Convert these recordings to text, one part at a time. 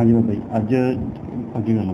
ਹਾਂਜੀ ਬਾਬਾ ਜੀ, ਅੱਜ ਅੱਗੇ ਗੱਲ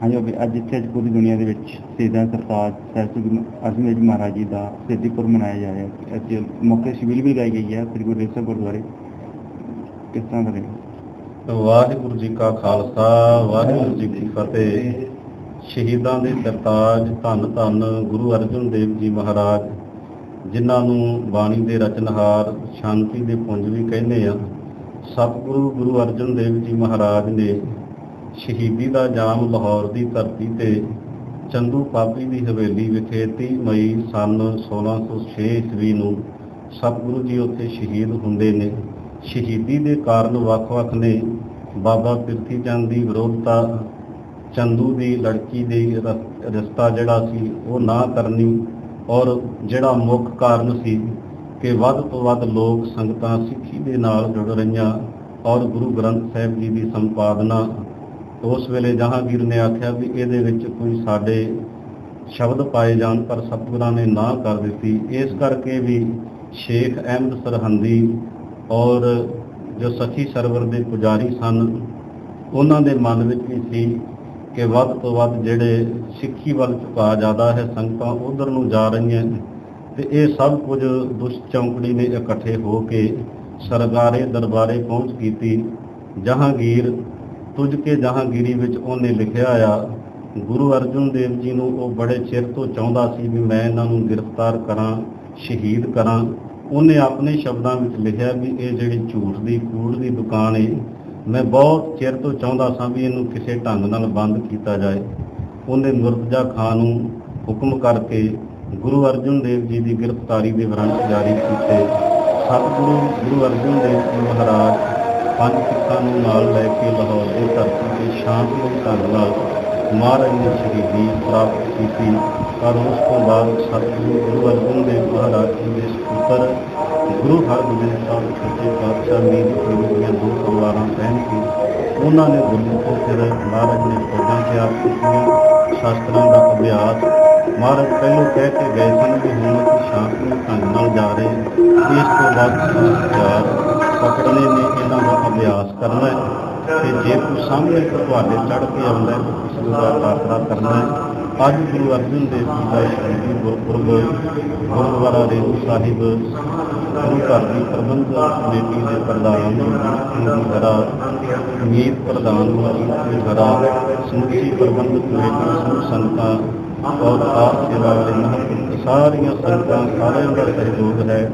ਹਾਂਜੀ ਬਾਬਾ ਅੱਜ ਇੱਥੇ ਅੱਜ ਪੂਰੀ ਦੁਨੀਆ ਦੇ ਵਿੱਚ ਸ਼ਹੀਦਾਂ ਸਰਤਾਜ ਸਾਹਿਬ ਗੁਰੂ ਅਰਜਨ ਦੇਵ ਮਹਾਰਾਜ ਜੀ ਦਾ ਸ਼ਹੀਦੀ ਮਨਾਇਆ ਜਾ ਰਿਹਾ। ਹੈ ਅੱਜ ਮੌਕੇ ਸਿਵਲ ਵੀ ਲਗਾਈ ਗਈ ਹੈ, ਸ੍ਰੀ ਗੁਰੂ ਗ੍ਰੰਥ ਸਾਹਿਬ ਗੁਰਦੁਆਰੇ। ਕਿਸ ਤਰ੍ਹਾਂ ਦਾ ਵਾਹਿਗੁਰੂ ਜੀ ਕਾ ਖਾਲਸਾ, ਵਾਹਿਗੁਰੂ ਜੀ ਕੀ ਫਤਿਹ। ਸ਼ਹੀਦਾਂ ਦੇ ਸਰਤਾਜ ਧੰਨ ਧੰਨ ਗੁਰੂ ਅਰਜਨ ਦੇਵ ਜੀ ਮਹਾਰਾਜ, ਜਿਨ੍ਹਾਂ ਨੂੰ ਬਾਣੀ ਦੇ ਰਚਨਹਾਰ ਸ਼ਾਂਤੀ ਦੇ ਪੁੰਜ ਵੀ ਕਹਿੰਦੇ ਆ। ਸਤਿਗੁਰੂ ਗੁਰੂ ਅਰਜਨ ਦੇਵ ਜੀ ਮਹਾਰਾਜ ਨੇ ਸ਼ਹੀਦੀ ਦਾ ਜਾਮ ਲਾਹੌਰ ਦੀ ਧਰਤੀ ਤੇ ਚੰਦੂ ਪਾਪੀ ਦੀ ਹਵੇਲੀ ਵਿਖੇ 30 ਮਈ ਸਨ 1606 ਈਸਵੀ ਨੂੰ ਸਤਿਗੁਰੂ ਜੀ ਉੱਥੇ ਸ਼ਹੀਦ ਹੁੰਦੇ ਨੇ। ਸ਼ਹੀਦੀ ਦੇ ਕਾਰਨ ਵੱਖ-ਵੱਖ ਨੇ। ਬਾਬਾ ਪਿਰਥੀ ਚੰਦ ਦੀ ਵਿਰੋਧਤਾ, ਚੰਦੂ ਦੀ ਲੜਕੀ ਦੇ ਰਸਤਾ ਜਿਹੜਾ ਸੀ ਉਹ ਨਾ ਕਰਨੀ ਔਰ ਜਿਹੜਾ ਮੁੱਖ ਕਾਰਨ ਸੀ ਕਿ ਵੱਧ ਤੋਂ ਵੱਧ ਲੋਕ ਸੰਗਤਾਂ ਸਿੱਖੀ ਦੇ ਨਾਲ ਜੁੜ ਰਹੀਆਂ ਔਰ ਗੁਰੂ ਗ੍ਰੰਥ ਸਾਹਿਬ ਜੀ ਦੀ ਸੰਪਾਦਨਾ। ਉਸ ਵੇਲੇ ਜਹਾਂਗੀਰ ਨੇ ਆਖਿਆ ਵੀ ਇਹਦੇ ਵਿੱਚ ਕੋਈ ਸਾਡੇ ਸ਼ਬਦ ਪਾਏ ਜਾਣ, ਪਰ ਸਤਿਗੁਰਾਂ ਨੇ ਨਾ ਕਰ ਦਿੱਤੀ। ਇਸ ਕਰਕੇ ਵੀ ਸ਼ੇਖ ਅਹਿਮਦ ਸਰਹੰਦੀ ਔਰ ਜੋ ਸਖੀ ਸਰਵਰ ਦੇ ਪੁਜਾਰੀ ਸਨ, ਉਹਨਾਂ ਦੇ ਮਨ ਵਿੱਚ ਵੀ ਸੀ ਕਿ ਵੱਧ ਤੋਂ ਵੱਧ ਜਿਹੜੇ ਸਿੱਖੀ ਵੱਲ ਝੁਕਾਅ ਜ਼ਿਆਦਾ ਹੈ ਸੰਗਤਾਂ, ਉਧਰ ਨੂੰ ਜਾ ਰਹੀਆਂ। ਤੇ ਇਹ ਸਭ ਕੁਝ ਦੁਸ਼ਟ ਚੌਂਕੜੀ ਨੇ ਇਕੱਠੇ ਹੋ ਕੇ ਸਰਗਾਰੇ ਦਰਬਾਰੇ ਪਹੁੰਚ ਕੀਤੀ, ਜਹਾਂਗੀਰ ਤੁਝ ਕੇ ਜਹਾਂਗੀਰੀ ਵਿੱਚ ਉਹਨੇ ਲਿਖਿਆ ਆ, ਗੁਰੂ ਅਰਜਨ ਦੇਵ ਜੀ ਨੂੰ ਉਹ ਬੜੇ ਚਿਰ ਤੋਂ ਚਾਹੁੰਦਾ ਸੀ ਵੀ ਮੈਂ ਇਹਨਾਂ ਨੂੰ ਗ੍ਰਿਫਤਾਰ ਕਰਾਂ, ਸ਼ਹੀਦ ਕਰਾਂ। ਉਹਨੇ ਆਪਣੇ ਸ਼ਬਦਾਂ ਵਿੱਚ ਲਿਖਿਆ ਵੀ ਇਹ ਜਿਹੜੀ ਝੂਠ ਦੀ ਕੂੜ ਦੀ ਦੁਕਾਨ ਏ, ਮੈਂ ਬਹੁਤ ਚਿਰ ਤੋਂ ਚਾਹੁੰਦਾ ਸਾਂ ਵੀ ਇਹਨੂੰ ਕਿਸੇ ਢੰਗ ਨਾਲ ਬੰਦ ਕੀਤਾ ਜਾਏ। ਉਹਨੇ ਮੁਰਤਜ਼ਾ ਖਾਨ ਨੂੰ ਹੁਕਮ ਕਰਕੇ ਗੁਰੂ ਅਰਜਨ ਦੇਵ ਜੀ ਦੀ ਗ੍ਰਿਫਤਾਰੀ ਦੇ ਵਾਰੰਟ ਜਾਰੀ ਕੀਤੇ। ਸਤਿਗੁਰੂ ਗੁਰੂ ਅਰਜਨ ਦੇਵ ਜੀ ਮਹਾਰਾਜ ਪੰਜ ਸਿੱਖਾਂ ਨੂੰ ਨਾਲ ਲੈ ਕੇ ਲਾਹੌਰ ਦੇ ਧਰਤੀ ਤੇ ਸ਼ਾਂਤਮਈ ਢੰਗ ਨਾਲ ਮਹਾਰਾਜ ਨੇ ਸ਼ਹੀਦੀ ਪ੍ਰਾਪਤ ਕੀਤੀ। ਪਰ ਉਸ ਤੋਂ ਬਾਅਦ ਸਤਿਗੁਰੂ ਗੁਰੂ ਅਰਜਨ ਦੇਵ ਮਹਾਰਾਜ ਜੀ ਦੇ ਸਪੁੱਤਰ ਗੁਰੂ ਹਰਗੋਬਿੰਦ ਸਾਹਿਬ ਸੱਚੇ ਪਾਤਸ਼ਾਹ ਮੀਰ ਗੁਰੂ ਦੀਆਂ ਦੋ ਤਲਵਾਰਾਂ ਪਹਿਨ ਕੇ ਉਹਨਾਂ ਨੇ ਗੁਰੂ ਤੋਂ ਫਿਰ ਮਹਾਰਾਜ ਨੇ ਫੌਜਾਂ ਤਿਆਰ ਕੀਤੀਆਂ। ਸ਼ਾਸਤਰਾਂ ਦਾ ਅਭਿਆਸ ਮਹਾਰਾਜ ਪਹਿਲੋਂ ਕਹਿ ਕੇ ਗਏ ਸਨ ਕਿ ਹੁਣ ਅਸੀਂ ਸ਼ਾਂਤਮਈ ਢੰਗ ਨਾਲ ਜਾ ਰਹੇ ਹਾਂ। ਇਸ ਤੋਂ ਬਾਅਦ ਹਥਿਆਰ ਪਕੜਨੇ ਨੇ, ਇਹਨਾਂ ਦਾ ਅਭਿਆਸ ਕਰਨਾ ਹੈ ਤੇ ਜੇ ਕੋਈ ਸਾਹਮਣੇ ਤੁਹਾਡੇ ਚੜ ਕੇ ਆਉਂਦਾ ਹੈ, ਤਾਂ ਤੁਸੀਂ ਉਹਦਾ ਟਾਕਰਾ ਕਰਨਾ ਹੈ ਅੱਜ ਗੁਰੂ ਅਰਜਨ ਦੇਵ ਜੀ ਦਾ ਸ਼ਹੀਦੀ ਗੁਰਪੁਰਬ, ਗੁਰਦੁਆਰਾ ਰੇਰੂ ਸਾਹਿਬ, ਗੁਰੂ ਘਰ ਦੀ ਪ੍ਰਬੰਧ ਕਮੇਟੀ ਦੇ ਪ੍ਰਧਾਨ ਜੀ ਘਰਾ ਮੀਤ ਪ੍ਰਧਾਨ ਜੀ ਘਰਾ ਸਮੁੱਚੀ ਪ੍ਰਬੰਧ ਕਮੇਟੀ ਸਮੂਹ ਸੰਗਤਾਂ ਔਰ ਆਪ ਸੇਵਾ ਵਾਲੇ ਸਾਰੀਆਂ ਸੰਗਤਾਂ, ਸਾਰਿਆਂ ਦਾ ਸਹਿਯੋਗ ਹੈ।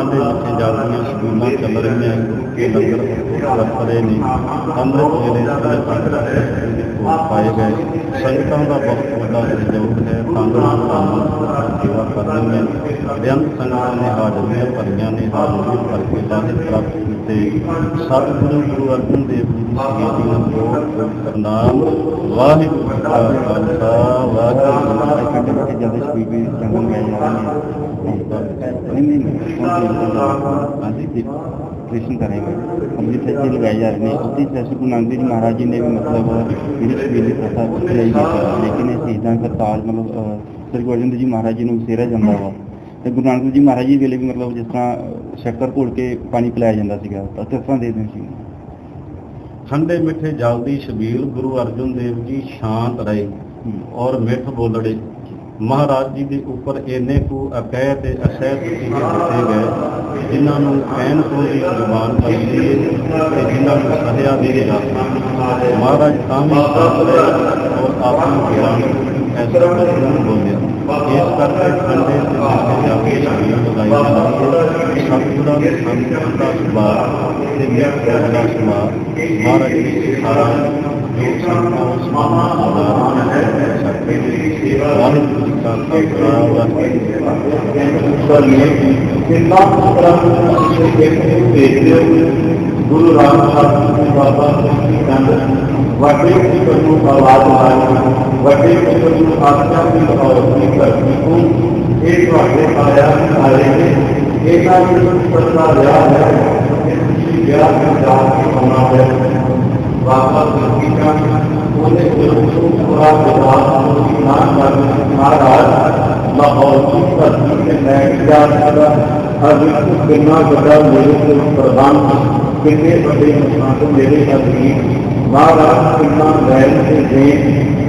ਅੰਦੇ ਵਿੱਚ ਜਾਂਦੀਆਂ ਸਕੂਲਾਂ ਚੱਲ ਰਹੀਆਂ ਕਿ ਲੰਗਰ ਵਰਤ ਰਹੇ ਨੇ। ਅੰਮ੍ਰਿਤ ਵੇਲੇ ਸਾਰੇ ਪਾਏ ਗਏ। ਸੰਗਤਾਂ ਦਾ ਬਹੁਤ ਵੱਡਾ ਸਹਿਯੋਗ ਹੈ। ਕਾਂਗਰਸ ਕਾਨੂੰਨ ਸੇਵਾ ਕਰ ਰਹੀਆਂ ਬੇਅੰਤ ਸੰਗਤਾਂ ਨੇ ਹਾਜ਼ਰੀਆਂ ਭਰੀਆਂ ਨੇ ਹਾਜ਼ਰੀਆਂ ਭਰ ਕੇ ਲਾਹੇ ਕੀਤੇ ਸਤਿਗੁਰੂ ਗੁਰੂ ਅਰਜਨ ਦੇਵ ਜੀ ਦੀ ਸ਼ਹੀਦੀ ਨੂੰ ਬਹੁਤ ਬਹੁਤ ਵਾਹਿਗੁਰੂ ਜੀ ਕਾ ਖਾਲਸਾ ਵਾਹਿਗੁਰੂ ਜੀ ਕੀ ਫਤਿਹ। ਸਪੀਡ ਵੀ ਜੰਗਲ ਗਏ ਜਾ ਨੇ ਨਹੀਂ ਨਹੀਂ ਕ੍ਰਿਸ਼ਨ ਕਰੇਗਾ ਅੰਮ੍ਰਿਤ ਸੱਚੇ ਲਗਾਏ ਜਾ ਰਹੇ ਨੇ ਉਸੇ ਸੈਸ ਗੁਰੂ ਨਾਨਕ ਦੇਵ ਮਹਾਰਾਜ ਜੀ ਨੇ ਵੀ ਮਤਲਬ ਜਿਹੜੀ ਸਪੀਡ ਦੀ ਪ੍ਰਥਾ ਚਲਾਈ ਗਈ ਸੀ ਲੇਕਿਨ ਇਹ ਸ਼ਹੀਦਾਂ ਸਰਤਾਜ ਮਤਲਬ ਸ੍ਰੀ ਗੁਰੂ ਜੀ ਮਹਾਰਾਜ ਜੀ ਨੂੰ ਵਿਸੇਰਾ ਜਾਂਦਾ ਵਾ। ਤੇ ਗੁਰੂ ਨਾਨਕ ਦੇਵ ਜੀ ਮਹਾਰਾਜ ਜੀ ਵੇਲੇ ਵੀ ਮਤਲਬ ਜਿਸ ਤਰ੍ਹਾਂ ਸ਼ੱਕਰ ਘੋਲ ਕੇ ਪਾਣੀ ਪਿਲਾਇਆ ਜਾਂਦਾ ਸੀਗਾ, ਤਾਂ ਕਿਸ ਤਰ੍ਹਾਂ ਦੇ ਦਿਨ ਸੀ। ਠੰਡੇ ਮਿੱਠੇ ਜਲ ਦੀ ਛਬੀਲ, ਗੁਰੂ ਅਰਜਨ ਦੇਵ ਜੀ ਸ਼ਾਂਤ ਰਹੇ ਔਰ ਮਿੱਠ ਬੋਲੜੇ। ਮਹਾਰਾਜ ਜੀ ਦੇ ਉੱਪਰ ਇੰਨੇ ਕੁ ਅਕਹਿ ਤੇ ਅਸਹਿ ਦਿੱਤੇ ਗਏ ਜਿਨ੍ਹਾਂ ਨੂੰ ਕਹਿਣ ਤੋਂ ਵੀ ਜ਼ੁਬਾਨ ਪਈ ਤੇ ਜਿਨ੍ਹਾਂ ਨੂੰ ਸਹਿਆ ਵੀ ਨਹੀਂ ਮਹਾਰਾਜ ਤਾਂ ਵੀ ਸ਼ਾਂਤ ਰਹੇ ਔਰ ਆਪਣੀ ਗਿਆਨ ਐਸਾ ਮਜ਼ਮੂਨ ਬੋਲਿਆ ਇਸ ਕਰਕੇ ਠੰਡੇ ਤੇ ਮਿੱਠੇ ਜਲ ਦੀ ਛਬੀਲ ਲਗਾਈ ਜਾਂਦੀ ਹੈ ਸਤਿਗੁਰਾਂ ਦੇ ਸੰਤ ਦਾ ਸੁਭਾਅ ਤੇ ਮਿੱਠ ਦਾ ਸੁਭਾਅ ਮਹਾਰਾਜ ਜੀ ਦੀ ਸਾਰਾ ਜੋ ਸੰਤਾਂ ਉਸ ਮਾਨ ਸਦਾ ਹੈ ਸਾਡੇ ਦੀ ਵਾਹਿਗੁਰੂ ਜੀ ਕਾ ਖਾਲਸਾ ਵਾਹਿਗੁਰੂ ਜੀ ਕੀ ਫਤਿਹ ਗੁਰੂ ਰਾਮਚੰਦਰ ਜੀ ਬਾਬਾ ਜੀ ਚੰਦ ਵੱਡੇ ਕੀ ਨੂੰ ਆਵਾਜ਼ ਮਾਰੀ ਵੱਡੇ ਕੀ ਨੂੰ ਆਸਥਾ ਦੀ ਔਰਤੀ ਕਰਦੀ ਨੂੰ ਇਹ ਤੁਹਾਡੇ ਆਇਆ ਆਏ ਨੇ ਇਹ ਤਾਂ ਜਿਸ ਪਰਦਾ ਵਿਆਹ ਹੈ ਇਹ ਤੁਸੀਂ ਵਿਆਹ ਨੂੰ ਜਾ ਕੇ ਆਉਣਾ ਹੈ ਬਾਬਾ ਜੀ ਦਾ ਉਹਨੇ ਗੁਰੂ ਨੂੰ ਪੂਰਾ ਵਿਵਾਦ ਨੂੰ ਨਾ ਕਰਨ ਮਹਾਰਾਜ ਲਾਹੌਰ ਦੀ ਧਰਤੀ ਤੇ ਲੈ ਕੇ ਜਾ ਸਕਦਾ ਅੱਜ ਇੱਕ ਕਿੰਨਾ ਵੱਡਾ ਮੇਰੇ ਕੋਲ ਪ੍ਰਧਾਨ ਕਿੰਨੇ ਵੱਡੇ ਇਨਸਾਨ ਤੋਂ ਮੇਰੇ ਅਧੀਨ ਮਹਾਰਾਜ, ਕਿੰਨਾ ਵੈਲ ਤੇ ਦੇ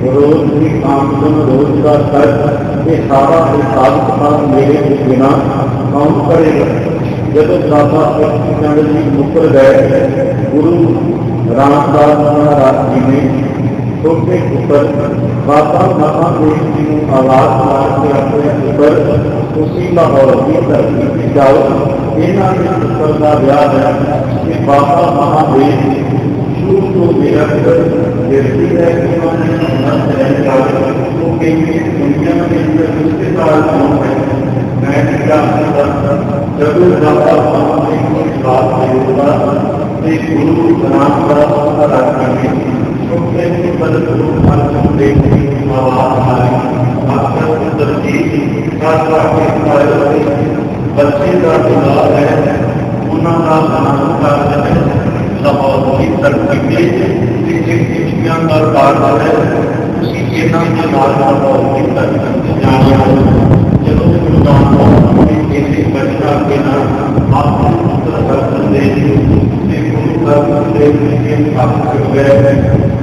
ਰੋਜ਼ ਦੀ ਆਮਦਨ ਰੋਜ਼ ਦਾ ਖਰਚ ਇਹ ਸਾਰਾ ਹਿਸਾਬ ਕਿਤਾਬ ਮੇਰੇ ਤੋਂ ਬਿਨਾ ਕੌਣ ਕਰੇਗਾ? ਜਦੋਂ ਬਾਬਾ ਚੰਦ ਜੀ ਮੁਕਰ ਗਏ, ਗੁਰੂ ਰਾਮਦਾਸ ਮਹਾਰਾਜ ਜੀ ਨੇ ਛੋਟੇ ਪੁੱਤਰ ਬਾਬਾ ਮਹਾਦੇਵ ਜੀ ਨੂੰ ਆਵਾਜ਼ ਮਾਰ ਕੇ ਆਪਣੇ ਪੁੱਤਰ ਤੁਸੀਂ ਲਾਹੌਰ ਦੀ ਧਰਤੀ ਤੇ ਜਾਓ ਇਹਨਾਂ ਦੇ ਪੁੱਤਰ ਦਾ ਵਿਆਹ ਹੈ ਕਿ ਬਾਬਾ ਮਹਾਦੇਵ ਸ਼ੁਰੂ ਤੋਂ ਮੇਰਾ ਪੁੱਤਰ ਜਿਹੜੀ ਹੈ ਕਿ ਉਹਨਾਂ ਨੇ ਨੰਦ ਰਹਿ ਜਾਓ ਉਹ ਕਹਿੰਦੇ ਦੁਨੀਆ ਦੇ ਅੰਦਰ ਉਸਦੇ ਨਾਲ ਕੌਣ ਹੈ ਮੈਂ ਕਿਹਾ ਜਦੋਂ ਬਾਬਾ ਮਹਾਦੇਵ ਨੂੰ ਬਾਤ ਹੋਊਗਾ ਤੇ ਗੁਰੂ ਰਾਮਦਾਸ ਮਹਾਰਾਜ ਜੀ ਨੇ ਛੋਟੇ ਜਿਹੇ ਬਦਲ ਨੂੰ ਅਰਥ ਦੇ ਕੇ ਆਵਾਜ਼ ਆਈ ਆਖਰ ਤਰਜੀਹ ਸਾਥਾ ਕੇ ਪਾਇਰੇ ਬੱਚੇ ਦਾ ਦੁਆ ਹੈ ਉਹਨਾਂ ਦਾ ਨਾਮ ਕਰਦਾ ਹੈ ਲਾਹੌਰ ਦੀ ਧਰਤੀ ਤੇ ਜਿੱਥੇ ਕਿਸ਼ਤੀਆਂ ਦਾ ਕਾਰਜ ਹੈ ਤੁਸੀਂ ਇਹਨਾਂ ਦੇ ਨਾਲ ਲਾਹੌਰ ਦੀ ਧਰਤੀ ਤੇ ਜਾਣਾ ਜਦੋਂ ਗੁਰੂ ਨਾਨਕ ਦੇਵ ਜੀ ਦੇ